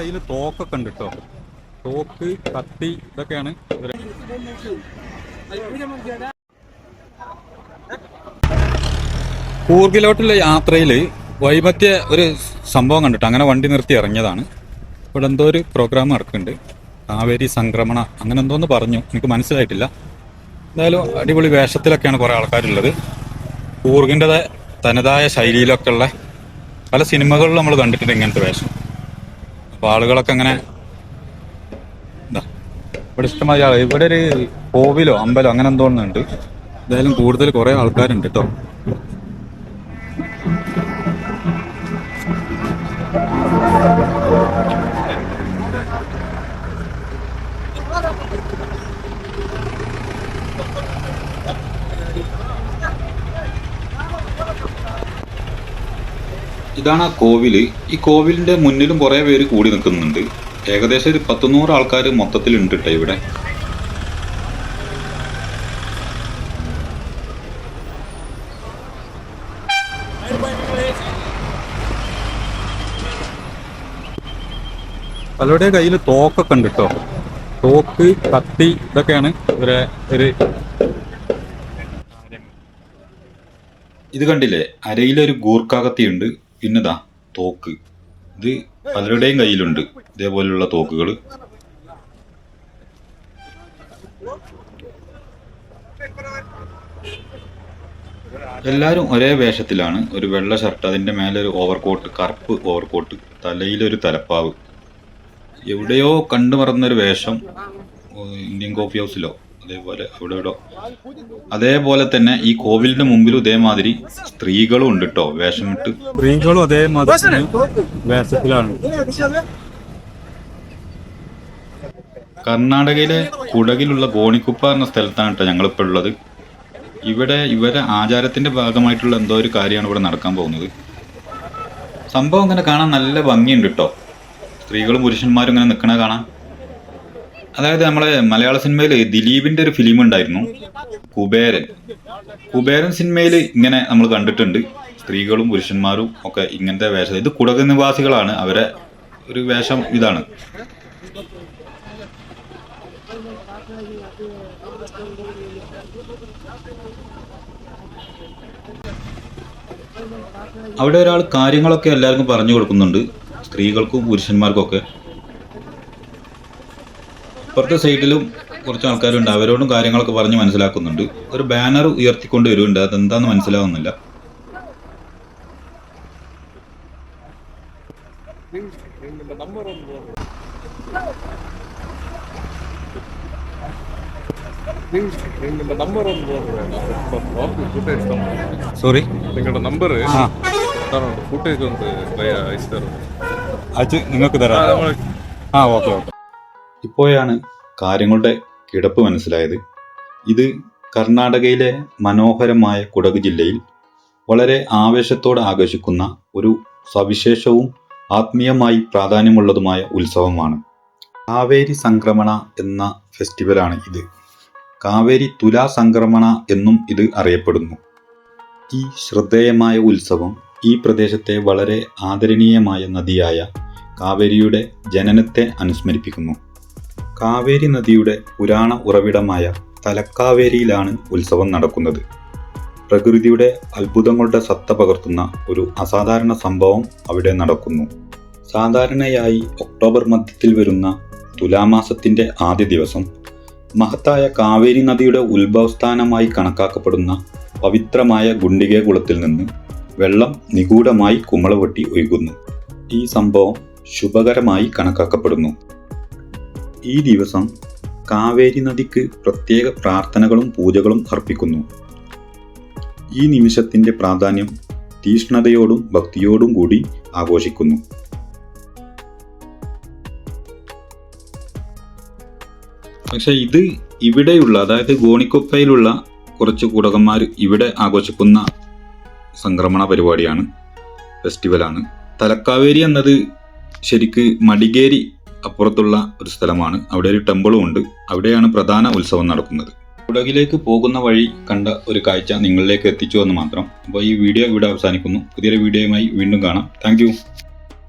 കയ്യിൽ തോക്കൊക്കെ ഉണ്ട് കേട്ടോ തോക്ക് കത്തി ഇതൊക്കെയാണ് കൂർഗിലോട്ടുള്ള യാത്രയിൽ വൈമധ്യ ഒരു സംഭവം കണ്ടിട്ട് അങ്ങനെ വണ്ടി നിർത്തി ഇറങ്ങിയതാണ്. ഇവിടെ എന്തോ ഒരു പ്രോഗ്രാം നടക്കുന്നുണ്ട്. കാവേരി സംക്രമണ അങ്ങനെ എന്തോന്ന് പറഞ്ഞു. എനിക്ക് മനസ്സിലായിട്ടില്ല. എന്തായാലും അടിപൊളി വേഷത്തിലൊക്കെയാണ് കുറേ ആൾക്കാരുള്ളത്. കൂർഗിന്റെ തനതായ ശൈലിയിലൊക്കെ ഉള്ള പല സിനിമകളിൽ നമ്മൾ കണ്ടിട്ടുണ്ട് ഇങ്ങനത്തെ വേഷം. അപ്പോൾ ആളുകളൊക്കെ അങ്ങനെ ഇവിടെ ഇഷ്ടമായ ആൾ ഇവിടെ ഒരു കോവിലോ അമ്പലോ അങ്ങനെ ഉണ്ട്. എന്തായാലും കൂടുതൽ കുറേ ആൾക്കാരുണ്ട് കേട്ടോ. ഇതാണ് ആ കോവിൽ. ഈ കോവിലിന്റെ മുന്നിലും കുറേ പേര് കൂടി നിൽക്കുന്നുണ്ട്. ഏകദേശം ഒരു പത്തുനൂറ് ആൾക്കാർ മൊത്തത്തിൽ ഉണ്ട് കേട്ടോ ഇവിടെ. പലരുടെയും കയ്യിൽ തോക്കൊക്കെ ഉണ്ട് കേട്ടോ തോക്ക് കത്തി ഇതൊക്കെയാണ് ഇവരെ ഒരു ഇത് കണ്ടില്ലേ? അരയിലൊരു ഗൂർക്കാകത്തിയുണ്ട് കത്തിയുണ്ട്. പിന്നെതാ തോക്ക്. ഇത് പലരുടെയും കയ്യിലുണ്ട്. ഇതേപോലെയുള്ള തോക്കുകൾ എല്ലാവരും ഒരേ വേഷത്തിലാണ്. ഒരു വെള്ള ഷർട്ട് അതിന്റെ മേലെ ഒരു ഓവർകോട്ട് കറുപ്പ് ഓവർകോട്ട് തലയിലൊരു തലപ്പാവ്. എവിടെയോ കണ്ടു മറന്നൊരു വേഷം ഇന്ത്യൻ കോഫി ഹൗസിലോ. അതേപോലെ അവിടെ ഇടോ അതേപോലെ തന്നെ ഈ കോവിലിന്റെ മുമ്പിലും ഇതേമാതിരി സ്ത്രീകളും ഉണ്ട് കേട്ടോ വേഷമിട്ട്. സ്ത്രീകളും അതേമാതിരി വേഷത്തിലാണ്. കർണാടകയിലെ കുടകിലുള്ള ഗോണിക്കുപ്പ എന്ന സ്ഥലത്താണ് കേട്ടോ ഞങ്ങളിപ്പോൾ ഉള്ളത്. ഇവിടെ ഇവരെ ആചാരത്തിന്റെ ഭാഗമായിട്ടുള്ള എന്തോ ഒരു കാര്യമാണ് ഇവിടെ നടക്കാൻ പോകുന്നത്. സംഭവം ഇങ്ങനെ കാണാൻ നല്ല ഭംഗിയുണ്ട് കേട്ടോ സ്ത്രീകളും പുരുഷന്മാരും ഇങ്ങനെ നിൽക്കണ കാണാൻ. അതായത് നമ്മളെ മലയാള സിനിമയിൽ ദിലീപിന്റെ ഒരു ഫിലിം ഉണ്ടായിരുന്നു. കുബേരൻ. കുബേരൻ സിനിമയിൽ ഇങ്ങനെ നമ്മൾ കണ്ടിട്ടുണ്ട്. സ്ത്രീകളും പുരുഷന്മാരും ഒക്കെ ഇങ്ങനത്തെ വേഷം. ഇത് കുടക നിവാസികളാണ്. അവരെ ഒരു വേഷം ഇതാണ്. അവിടെ ഒരാൾ കാര്യങ്ങളൊക്കെ എല്ലാവർക്കും പറഞ്ഞു കൊടുക്കുന്നുണ്ട്. സ്ത്രീകൾക്കും പുരുഷന്മാർക്കും ഒക്കെ. അപ്പുറത്തെ സൈഡിലും കുറച്ച് ആൾക്കാരുണ്ട്. അവരോടും കാര്യങ്ങളൊക്കെ പറഞ്ഞ് മനസ്സിലാക്കുന്നുണ്ട്. ഒരു ബാനർ ഉയർത്തിക്കൊണ്ട് വരുന്നുണ്ട്. അതെന്താന്ന് മനസ്സിലാവുന്നില്ല. സോറി നിങ്ങളുടെ നമ്പർ ഫുട്ടേജ് ഒന്ന് അയച്ചു തരാം അയച്ച് നിങ്ങൾക്ക് തരാം. ആ ഓക്കെ ഓക്കെ ഇപ്പോഴാണ് കാര്യങ്ങളുടെ കിടപ്പ് മനസ്സിലായത്. ഇത് കർണാടകയിലെ മനോഹരമായ കുടക് ജില്ലയിൽ വളരെ ആവേശത്തോടെ ആഘോഷിക്കുന്ന ഒരു സവിശേഷവും ആത്മീയമായി പ്രാധാന്യമുള്ളതുമായ ഉത്സവമാണ്. കാവേരി സംക്രമണ എന്ന ഫെസ്റ്റിവലാണ് ഇത്. കാവേരി തുലാ സംക്രമണ എന്നും ഇത് അറിയപ്പെടുന്നു. ഈ ശ്രദ്ധേയമായ ഉത്സവം ഈ പ്രദേശത്തെ വളരെ ആദരണീയമായ നദിയായ കാവേരിയുടെ ജനനത്തെ അനുസ്മരിപ്പിക്കുന്നു. കാവേരി നദിയുടെ പുരാണ ഉറവിടമായ തലക്കാവേരിയിലാണ് ഉത്സവം നടക്കുന്നത്. പ്രകൃതിയുടെ അത്ഭുതങ്ങളുടെ സത്ത പകർത്തുന്ന ഒരു അസാധാരണ സംഭവം അവിടെ നടക്കുന്നു. സാധാരണയായി ഒക്ടോബർ മധ്യത്തിൽ വരുന്ന തുലാമാസത്തിന്റെ ആദ്യ ദിവസം മഹത്തായ കാവേരി നദിയുടെ ഉത്ഭവസ്ഥാനമായി കണക്കാക്കപ്പെടുന്ന പവിത്രമായ ഗുണ്ടികെ കുളത്തിൽ നിന്ന് വെള്ളം നിഗൂഢമായി കുമളവെട്ടി ഒഴുകുന്നു. ഈ സംഭവം ശുഭകരമായി കണക്കാക്കപ്പെടുന്നു. ഈ ദിവസം കാവേരി നദിക്ക് പ്രത്യേക പ്രാർത്ഥനകളും പൂജകളും അർപ്പിക്കുന്നു. ഈ നിമിഷത്തിന്റെ പ്രാധാന്യം തീഷ്ണതയോടും ഭക്തിയോടും കൂടി ആഘോഷിക്കുന്നു. പക്ഷെ ഇത് ഇവിടെയുള്ള അതായത് ഗോണിക്കൊപ്പയിലുള്ള കുറച്ച് കുടകന്മാർ ഇവിടെ ആഘോഷിക്കുന്ന സംക്രമണ പരിപാടിയാണ് ഫെസ്റ്റിവലാണ്. തലക്കാവേരി എന്നത് ശരിക്ക് മടികേരി അപ്പുറത്തുള്ള ഒരു സ്ഥലമാണ്. അവിടെ ഒരു ടെമ്പിളും ഉണ്ട്. അവിടെയാണ് പ്രധാന ഉത്സവം നടക്കുന്നത്. കുടകിലേക്ക് പോകുന്ന വഴി കണ്ട ഒരു കാഴ്ച നിങ്ങളിലേക്ക് എത്തിച്ചു എന്ന് മാത്രം. അപ്പോൾ ഈ വീഡിയോ ഇവിടെ അവസാനിക്കുന്നു. പുതിയൊരു വീഡിയോയുമായി വീണ്ടും കാണാം. താങ്ക്